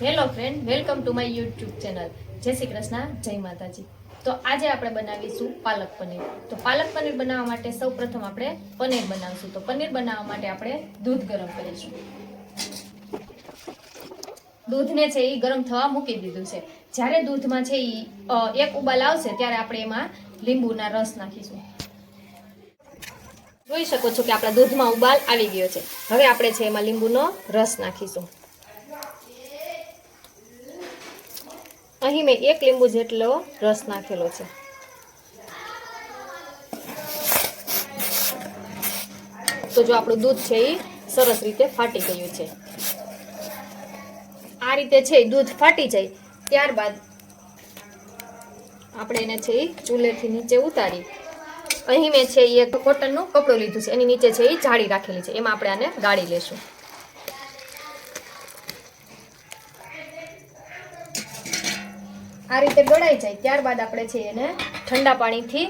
Hello friend welcome to my YouTube channel જય શ્રી કૃષ્ણ, જય માતાજી. તો આજે આપણે બનાવીશું પાલક પનીર. તો પાલક પનીર બનાવવા માટે સૌ પ્રથમ આપણે પનીર બનાવશું. તો પનીર બનાવવા માટે આપણે દૂધ ગરમ કરીશું. દૂધને છે એ ગરમ થવા મૂકી દીધું છે. જ્યારે દૂધમાં છે એ એક ઉબાલ આવશે ત્યારે આપણે એમાં લીંબુના રસ નાખીશું. જોઈ શકો છો કે આપણા દૂધમાં ઉબાલ આવી ગયો છે. હવે આપણે છે એમાં લીંબુનો રસ નાખીશું. અહીં મેં એક લીંબુ જેટલો રસ નાખેલો છે. તો જો આપણું દૂધ છે એ સરસ રીતે ફાટી ગયું છે. આ રીતે છે દૂધ ફાટી જાય, ત્યારબાદ આપણે એને છે એ ચૂલેથી નીચે ઉતારી. અહીં મેં છે એ કોટનનું કપડું લીધું છે, એની નીચે છે એ જાળી રાખેલી છે, એમાં આપણે આને ગાળી લેશું. આ રીતે ગળાઈ જાય, ત્યારબાદ આપણે છે એને ઠંડા પાણીથી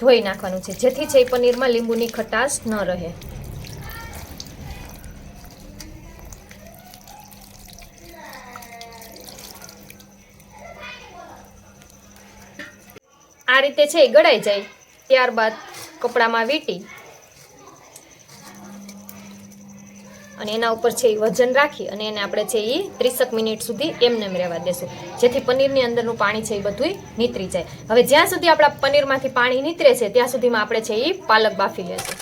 ધોઈ નાખવાનું છે, જેથી છે પનીરમાં લીંબુની ખટાશ ન રહે. આ રીતે છે ગળાઈ જાય, ત્યારબાદ કપડામાં વીંટી અને એના ઉપર છે એ વજન રાખી અને એને આપણે છે એ ત્રીસક મિનિટ સુધી એમને રહેવા દેશું. જેથી પનીરની અંદરનું પાણી છે એ બધું નીતરી જાય. હવે જ્યાં સુધી આપણા પનીરમાંથી પાણી નીતરે છે ત્યાં સુધીમાં આપણે છે એ પાલક બાફી લેશું.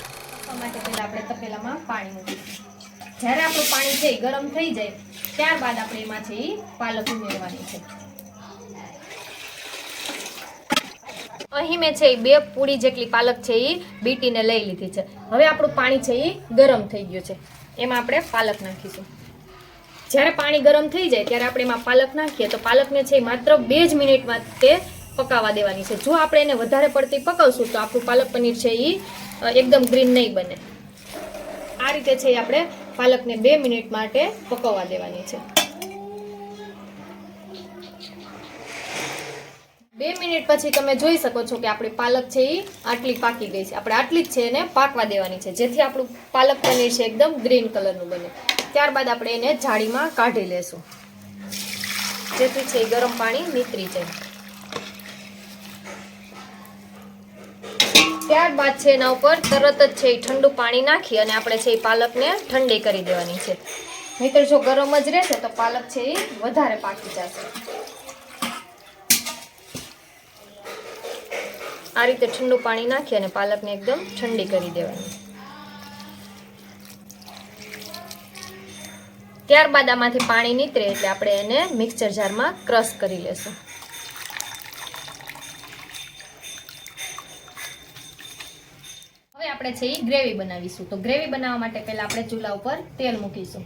માટે પહેલાં આપણે તપેલામાં પાણી મૂકીશું. જ્યારે આપણું પાણી છે એ ગરમ થઈ જાય ત્યારબાદ આપણે એમાં છે એ પાલક ઉમેરવાની છે. અહીં મેં છે એ બે પૂડી જેટલી પાલક છે એ બીટીને લઈ લીધી છે. હવે આપણું પાણી છે એ ગરમ થઈ ગયું છે. એમાં આપણે પાલક નાખીશું. જ્યારે પાણી ગરમ થઈ જાય ત્યારે આપણે એમાં પાલક નાખીએ, તો પાલકને છે માત્ર બે જ મિનિટમાં તે પકાવવા દેવાની છે. જો આપણે એને વધારે પડતી પકાવશું, તો આપણું પાલક પનીર છે એ એકદમ ગ્રીન નહીં બને. આ રીતે છે એ આપણે પાલકને બે મિનિટ માટે પકવવા દેવાની છે. બે મિનિટ પછી તમે જોઈ શકો છો કે આપણી પાલક છે એ આટલી પાકી ગઈ છે. આપણે આટલી જ છે એને પાકવા દેવાની છે. જેથી આપણું પાલક પનીર છે એકદમ ગ્રીન કલરનું બને. ત્યારબાદ આપણે એને જાળીમાં કાઢી લેશું. જેથી છે ગરમ પાણી નીતરી જાય. ત્યારબાદ છે એના ઉપર તરત જ છે એ ઠંડુ પાણી નાખી અને આપણે છે એ પાલકને ઠંડી કરી દેવાની છે. નહીતર જો ગરમ જ રહેશે તો પાલક છે એ વધારે પાકી જશે. આ રીતે ઠંડુ પાણી નાખી અને પાલકને એકદમ ઠંડી કરી દેવાની. ત્યારબાદ આમાંથી પાણી નીતરે એટલે આપણે એને મિક્સર જારમાં ક્રશ કરી લેશું. હવે આપણે છે એ ગ્રેવી બનાવીશું. તો ગ્રેવી બનાવવા માટે પહેલાં આપણે ચૂલા ઉપર તેલ મૂકીશું.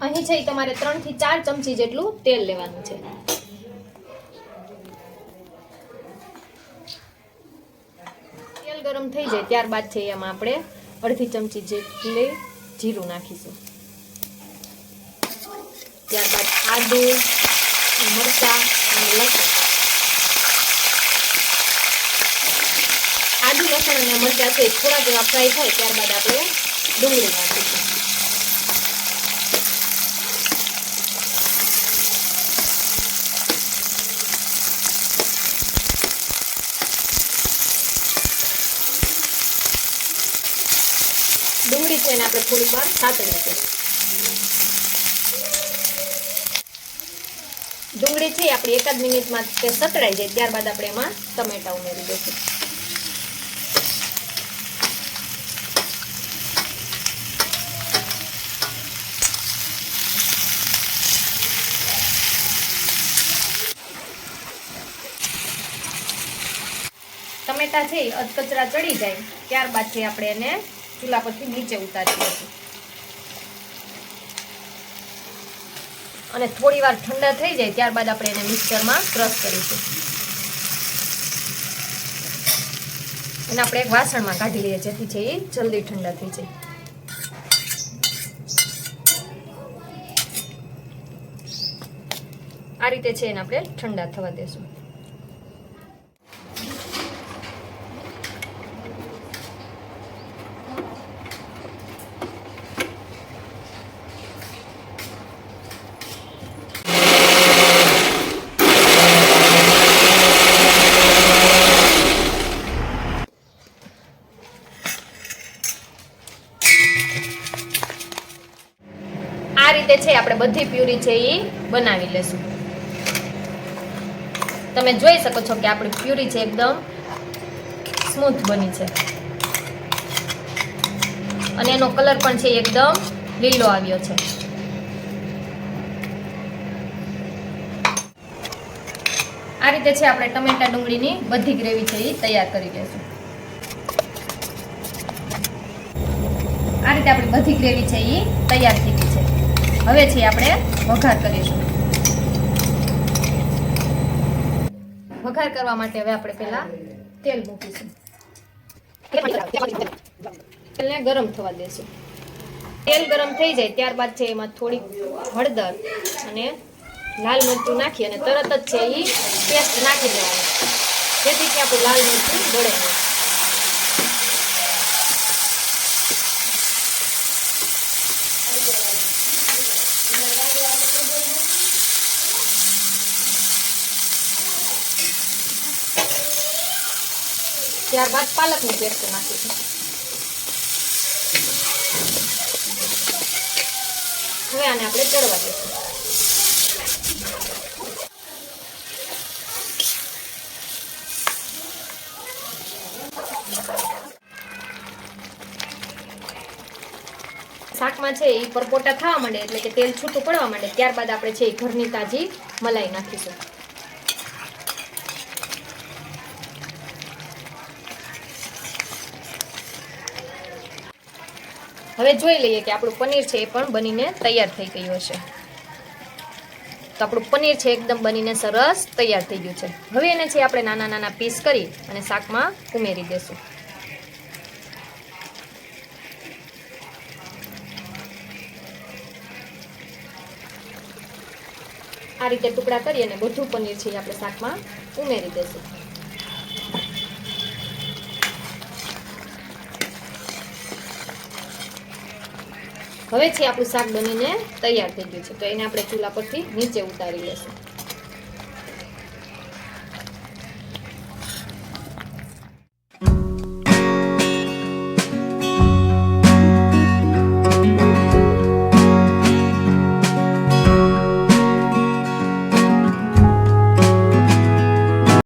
અહીં છે તમારે ત્રણથી ચાર ચમચી જેટલું તેલ લેવાનું છે. તેલ ગરમ થઈ જાય ત્યારબાદ છે એમાં આપણે અડધી ચમચી જેટલી જીરું નાખીશું. ત્યારબાદ આદુ, મરચાં અને લસણ. આદુ, લસણ અને મરચાં છે થોડા જેવા ફ્રાય થાય ત્યારબાદ આપણે ડુંગળી નાખીશું ડુંગળી છે એને આપણે થોડીક વાર સાતળી છે ડુંગળી છે આપણી એકાદ મિનિટમાં તે સતળાઈ જાય, ત્યારબાદ આપણે એમાં ટમેટા ઉમેરી દઈશું. ટમેટા છે અધકચરા ચડી જાય, ત્યારબાદ આપણે એને ચૂલા પરથી નીચે ઉતારી દઈશું અને થોડી વાર ઠંડા થઈ જાય ત્યારબાદ આપણે એને મિક્સરમાં ક્રશ કરીશું. એને આપણે એક વાસણમાં કાઢી લઈએ જેથી છે એ જલ્દી ઠંડા થઈ જાય. આ રીતે છે એને આપણે ઠંડા થવા દેશું. રીતે છે આપણે બધી પ્યુરી છે એ બનાવી લેશું. તમે જોઈ શકો છો કે આપણી પ્યુરી છે એકદમ સ્મૂથ બની છે. અને એનો કલર પણ છે એકદમ લીલો આવ્યો છે. આ રીતે છે આપણે ટમેટા ડુંગળીની બધી ગ્રેવી છે એ તૈયાર કરી લેશું. આ રીતે આપણી બધી ગ્રેવી છે એ તૈયાર થઈ ગઈ છે. હવે છે આપણે વઘાર કરીશું. વઘાર કરવા માટે હવે આપણે પહેલા તેલ મૂકીશું. તેલને ગરમ થવા દેશું. તેલ ગરમ થઈ જાય ત્યારબાદ છે એમાં થોડી હળદર અને લાલ મરચું નાખી અને તરત જ છે એ પેસ્ટ નાખી દેવાનું. જેથી કે આપણું લાલ મરચું બળે નહીં. ત્યારબાદ પાલકની પેસ્ટ નાખીશું. હવે આને આપણે ચડવા દઈશું. શાકમાં છે એ પરપોટા થવા માંડે, એટલે કે તેલ છૂટું પડવા માંડે, ત્યારબાદ આપણે છે એ ઘરની તાજી મલાઈ નાખીશું. હવે જોઈ લઈએ કે આપણું પનીર છે એ પણ બનીને તૈયાર થઈ ગયું હશે. તો આપણું પનીર છે એકદમ બનીને સરસ તૈયાર થઈ ગયું છે. હવે એને છે આપણે નાના નાના પીસ કરી અને શાકમાં ઉમેરી દેશું. આ રીતે ટુકડા કરી અને બધું પનીર છે એ આપણે શાકમાં ઉમેરી દેશું. હવે છે આપણું શાક બનીને તૈયાર થઈ ગયું છે. તો એને આપણે ચૂલા પરથી નીચે ઉતારી લેશું.